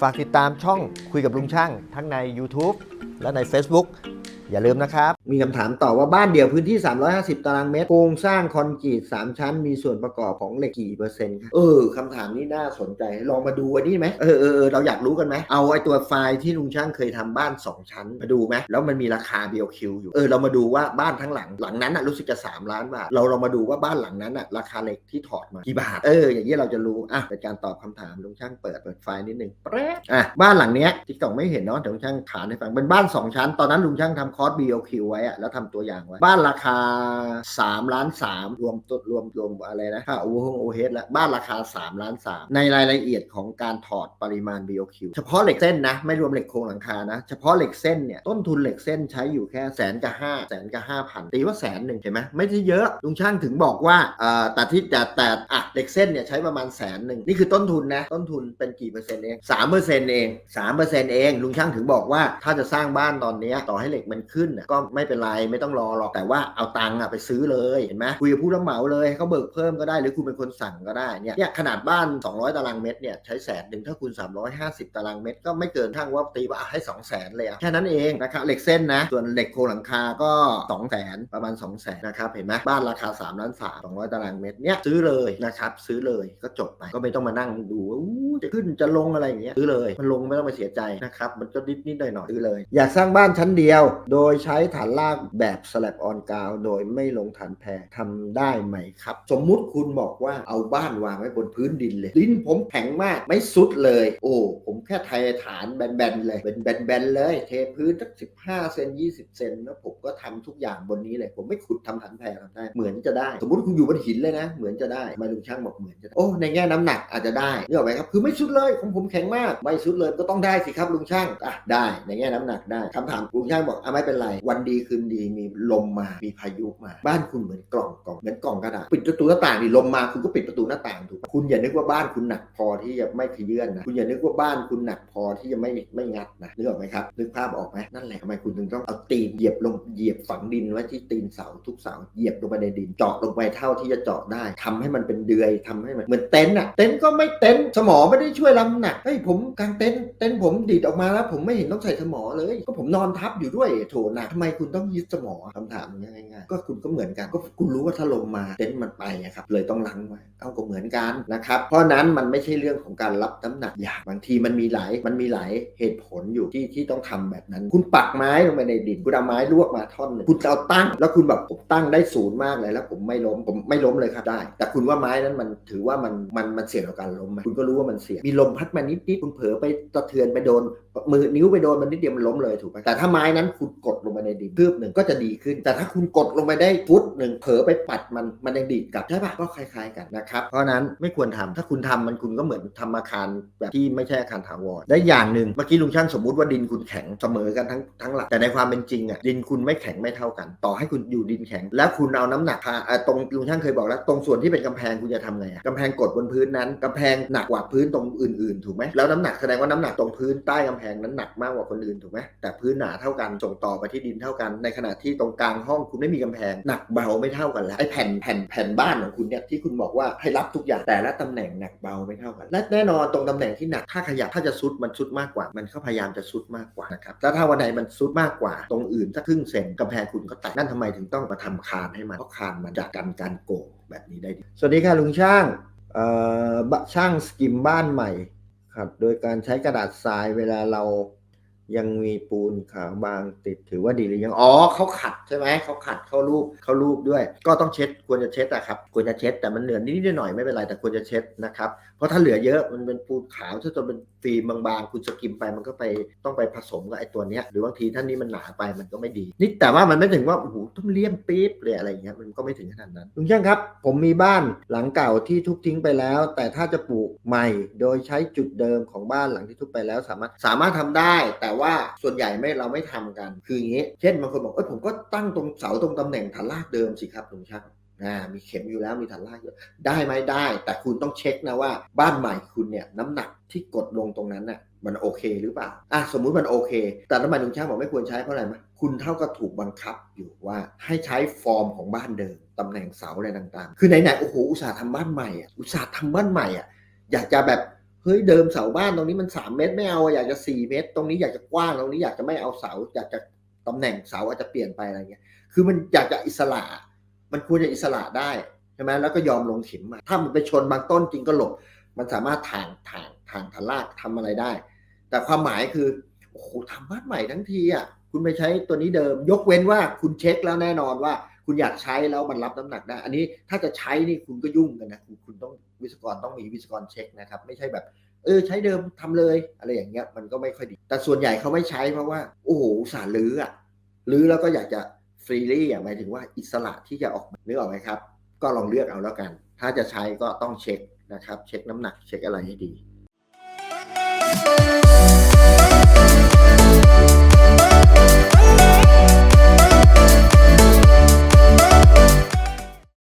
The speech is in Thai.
ฝากติดตามช่องคุยกับลุงช่างทั้งใน YouTube และใน Facebook อย่าลืมนะครับ มีคำถามต่อว่าบ้านเดี่ยวพื้นที่ 350 ตารางเมตร โครงสร้างคอนกรีต 3 ชั้น มีส่วนประกอบของเหล็กกี่เปอร์เซ็นต์ครับเออคำถามนี้น่าสนใจ ลองมาดูอันนี้ไหมเออเออเราอยากรู้กันไหมเอาไอ้ตัวไฟล์ที่ลุงช่างเคยทำบ้าน 2 ชั้น มาดูไหมแล้วมันมีราคา BOQ อยู่ เออเรามาดูว่าบ้านทั้งหลังหลังนั้นน่ะรู้สึกจะ 3 ล้านบาท เราเรามาดูว่าบ้านหลังนั้นน่ะราคาเหล็กที่ถอดมากี่บาท เอออย่างนี้เราจะรู้ อะเป็นการตอบคำถามลุงช่างเปิดเปิดไฟล์นิดนึงแป๊ะอะบ้านหลังเนี้ยที่กล่องไม่เห็นเนาะเดี๋ยวลุงช่างขานให้ฟังเป็นบ้าน 2 ชั้น ตอนนั้นลุงช่างทำคอร์ส BOQ ไว้อะแล้วทำตัวอย่างไว้ บ้านราคา 3 ล้าน3รวมต้นรวมรวมอะไรนะค่าโอเวอร์โอเฮดแล้วบ้านราคา 3 ล้าน 3 ในรายละเอียดของการถอดปริมาณ BOQ เฉพาะเหล็กเส้นนะ ไม่รวมเหล็กโครงหลังคานะ เฉพาะเหล็กเส้นเนี่ย ต้นทุนเหล็กเส้นใช้อยู่แค่แสนกับห้าแสนกับห้าพันตีว่าแสนหนึ่งเห็นไหมไม่ได้เยอะลุงช่างถึงบอกว่าเอ่อแต่ที่แต่แต่อะเหล็กเส้นเนี่ยใช้ประมาณแสนหนึ่งนี่คือต้นทุนนะต้นทุนเป็นกี่เปอร์เซ็นต์เองสามเปอร์เซ็นต์เองสามเปอร์เซ็นต์เองลุงช่างถึงบอกว่าถ้าจะสร้างบ้านตอนนี้ต่อให้เหล็กมันขึ้นก็ไม่เป็นไรไม่ต้องรอหรอกแต่ว่าเอาตังค์ไปซื้อเลยเห็นไหมคุยกับผู้รับเหมาเลยให้เขาเบิกเพิ่มก็ได้หรือคุณเป็นคนสั่งก็ได้เนี่ยเนี่ยขนาดบ้าน 200 ตารางเมตรเนี่ยใช้แสนหนึ่งถ้าคุณ 350 ตารางเมตร ก็ไม่เกินทั้งว่าตีว่าให้ 2 0 0แสนเลยแค่นั้นเองนะครับเหล็กเส้นนะส่วนเหล็กโครงหลังคาก็ 2 0 0แสนประมาณ 2 0 0แสนนะครับเห็นไหมบ้านราคา3ล้าน3 200 ตารางเมตรเนี่ยซื้อเลยนะครับซื้อเลยก็จบไปก็ไม่ต้องมานั่งดูว่าจะขึ้นจะลงอะไรอย่างเงี้ยซื้อเลยมันลงไม่ต้องไปเสียใจนะครับมันก็นิดนิดหน่อยหน่อยซื้อเลย อยากสร้างบ้านชั้นเดียวโโดยใช้ฐานรากแบบสลับออนกาวโดยไม่ลงฐานแพรทำได้ไหมครับ สมมุติคุณบอกว่าเอาบ้านวางไว้บนพื้นดินเลยดินผมแข็งมากไม่สุดเลย โอ้ผมแค่ไทยฐานแบนๆเลยเป็นแบนๆเลย เทพื้นสักสิบห้าเซนยี่สิบเซนแล้วผมก็ทำทุกอย่างบนนี้เลย ผมไม่ขุดทำฐานแพรทำได้เหมือนจะได้ สมมติคุณอยู่บนหินเลยนะ เหมือนจะได้มาลุงช่างบอกเหมือนจะได้โอ้ในแง่น้ำหนักอาจจะได้นี่ออกไหมครับคือไม่สุดเลยของผมแข็งมากไม่สุดเลยก็ต้องได้สิครับลุงช่างอะได้ในแง่น้ำหนักได้คำถามลุงช่างบอกอะไมเป็นไร วันดีคืนดีมีลมมา มีพายุมา บ้านคุณเหมือนกล่องกล่องเหมือนกล่องกระดาษ ปิดประตูหน้าต่างดิลมมาคุณก็ปิดประตูหน้าต่างถูกคุณอย่านึกว่าบ้านคุณหนักพอที่จะไม่ขยื่นนะ คุณอย่านึกว่าบ้านคุณหนักพอที่จะไม่ไม่งัดนะนึกออกไหมครับ นึกภาพออกไหมนั่นแหละทำไมคุณถึงต้องเอาตีนเหยียบลงเหยียบฝังดินไว้ที่ตีนเสาทุกเสาเหยียบลงไปในดินเจาะลงไปเท่าที่จะเจาะได้ทำให้มันเป็นเดือยทำให้มันเหมือนเต็นท์อะเต็นท์ก็ไม่เต็นท์สมอไม่ได้ช่วยรับน้ำหนักเฮ้ยผมกางเต็นท์เต็นท์ผมดีดออกมาแล้ว ผมไม่เห็นต้องใส่สมอเลย ก็ผมนอนทับอยู่ด้วยโถหนักทำไมคุณต้องยึดสมองคำถามง่ายๆก็คุณก็เหมือนกันก็คุณรู้ว่าถ้าลมมาเต็นท์มันไปอะครับเลยต้องลังไว้เอาก็เหมือนกันนะครับเพราะนั้นมันไม่ใช่เรื่องของการรับน้ำหนักอย่างบางทีมันมีหลายมันมีหลายเหตุผลอยู่ที่ที่ต้องทำแบบนั้น คุณปักไม้ลงไปในดินคุณเอาไม้ลวกมาท่อนหนึ่งคุณเอาตั้ง แล้วคุณแบบผมตั้งได้ศูนย์มากเลยแล้ว ผมไม่ล้มผมไม่ล้มเลยครับได้ แต่คุณว่าไม้นั้นมันถือว่ามันมันมันเสี่ยงต่อการล้มไหมคุณก็รู้ว่ามันเสี่ยงมีลมพัดมานิดนิดๆคุณเผลอไปสะเทือนไปโดน มือนิ้วไปโดนมันนิดเดียวมันล้มเลยถูกไหมแต่ถ้าไม้นั้นคุณกดลงไปในดินคืบหนึ่งก็จะดีขึ้น แต่ถ้าคุณกดลงไปได้ฟุตหนึ่งเผลอไปปัดมันมันยังดีดกลับใช่ปะก็คล้ายๆกันนะครับเพราะนั้นไม่ควรทำถ้าคุณทำมันคุณก็เหมือนทำอาคารแบบที่ไม่ใช่อาคารถาวรและอย่างหนึ่งเมื่อกี้ลุงช่างสมมุติว่าดินคุณแข็งเสมอกันทั้งทั้งหลักแต่ในความเป็นจริงอะดินคุณไม่แข็งไม่เท่ากัน ต่อให้คุณอยู่ดินแข็ง แล้วคุณเอาน้ำหนักพาตรงลุงช่างเคยบอกแล้ว ตรงส่วนที่เป็นกำแพงคุณจะทำไงอะกำแพงกดบนพื้นนั้นกำแพงหนักกว่าพื้นตรงอื่นๆ ถูกไหมแล้วน้ำหนักแสดงว่าน้ำหนักตรงพื้นใต้กำแพงแพงนั้นหนักมากกว่าคนอื่นถูกไหมแต่พื้นหนาเท่ากันส่งต่อไปที่ดินเท่ากัน ในขณะที่ตรงกลางห้องคุณไม่มีกำแพงหนักเบาไม่เท่ากันแล้วไอ้แผ่นแผ่นแผ่นบ้านของคุณเนี่ยที่คุณบอกว่าให้รับทุกอย่างแต่ละตำแหน่งหนักเบาไม่เท่ากันและแน่นอนตรงตำแหน่งที่หนักถ้าขยับถ้าจะซุดมันซุดมากกว่า มันก็พยายามจะซุดมากกว่านะครับแล้วถ้าวันไหนมันซุดมากกว่า ตรงอื่นถ้าครึ่งเซนกำแพงคุณก็แตกนั่นทำไมถึงต้องมาทำคานให้มันเพราะคานมันจะกันการโกงแบบนี้ได้ดีสวัสดีค่ะลุงช่างเอ่อช่างสกิมบ้านใหม่ ครับ โดยการใช้กระดาษทรายเวลาเรา ยังมีปูนขาวบางติดถือว่าดีหรือยังอ๋อเขาขัดใช่ไหมเขาขัดเขารูปเขารูปด้วย ก็ต้องเช็ดควรจะเช็ดอะครับควรจะเช็ดแต่มันเหลือนิดๆหน่อยไม่เป็นไรแต่ควรจะเช็ดนะครับเพราะถ้าเหลือเยอะมันเป็นปูนขาวถ้าจนเป็นฟิล์มบางๆ คุณสกิมไปมันก็ไปต้องไปผสมกับไอ้ตัวเนี้ยหรือบางทีท่านนี้มันหนาไปมันก็ไม่ดีนี่แต่ว่ามันไม่ถึงว่าโอ้โหต้องเลี่ยมปี๊บเลยอะไรอย่างเงี้ยมันก็ไม่ถึงขนาดนั้นลุงช่างครับ ผมมีบ้านหลังเก่าที่ทุบทิ้งไปแล้ว แต่ถ้าจะปลูกใหม่ โดยใช้จุดเดิมของบ้านหลังที่ทุบไปแล้วสามารถสามารถทำได้แต่ว่าส่วนใหญ่ไม่เราไม่ทำกัน คืออย่างงี้ เช่นบางคนบอกเอ้ยผมก็ตั้งตรงเสาตรงตำแหน่งฐานรากเดิมสิครับลุงช่างอ่ามีเข็มอยู่แล้วมีฐานรากอยู่ได้ไหมได้ แต่คุณต้องเช็คนะว่าบ้านใหม่คุณเนี่ยน้ำหนักที่กดลงตรงนั้นน่ะมันโอเคหรือเปล่าอะสมมุติมันโอเค แต่ทำไมลุงช่างบอกไม่ควรใช้เพราะอะไรไหมคุณเท่ากับถูกบังคับอยู่ว่าให้ใช้ฟอร์มของบ้านเดิมตำแหน่งเสาอะไรต่างๆ คือไหนๆโอ้โหอุตสาห์ทำบ้านใหม่อะอุตสาห์ทำบ้านใหม่อะอยากจะแบบ เฮ้ยเดิมเสาบ้านตรงนี้มันสามเมตรไม่เอาอยากจะสี่เมตร ตรงนี้อยากจะกว้างตรงนี้อยากจะไม่เอาเสา อยากจะตำแหน่งเสาอาจจะเปลี่ยนไปอะไรเงี้ย คือมันอยากจะอิสระ มันควรจะอิสระได้ใช่ไหมแล้วก็ยอมลงเข็มมาถ้ามันไปชนบางต้นจริงก็หลบ มันสามารถถางถางถางทะลากทำอะไรได้ แต่ความหมายคือโอ้โหทำบ้านใหม่ทั้งทีอะคุณไปใช้ตัวนี้เดิม ยกเว้นว่าคุณเช็คแล้วแน่นอนว่า คุณอยากใช้แล้วมันรับน้ำหนักได้ อันนี้ถ้าจะใช้นี่คุณก็ยุ่งกันนะคุณคุณต้องวิศกรต้องมีวิศกรเช็คนะครับ ไม่ใช่แบบ เออ ใช้เดิมทำเลยอะไรอย่างเงี้ยมันก็ไม่ค่อยดี แต่ส่วนใหญ่เขาไม่ใช้เพราะว่า โอ้โหสาห์ลื้ออะลื้อแล้วก็อยากจะฟรีลี่อะหมายถึงว่าอิสระที่จะออกนึกออกไหมครับ ก็ลองเลือกเอาแล้วกัน ถ้าจะใช้ก็ต้องเช็คนะครับ เช็คน้ำหนักเช็คอะไรให้ดี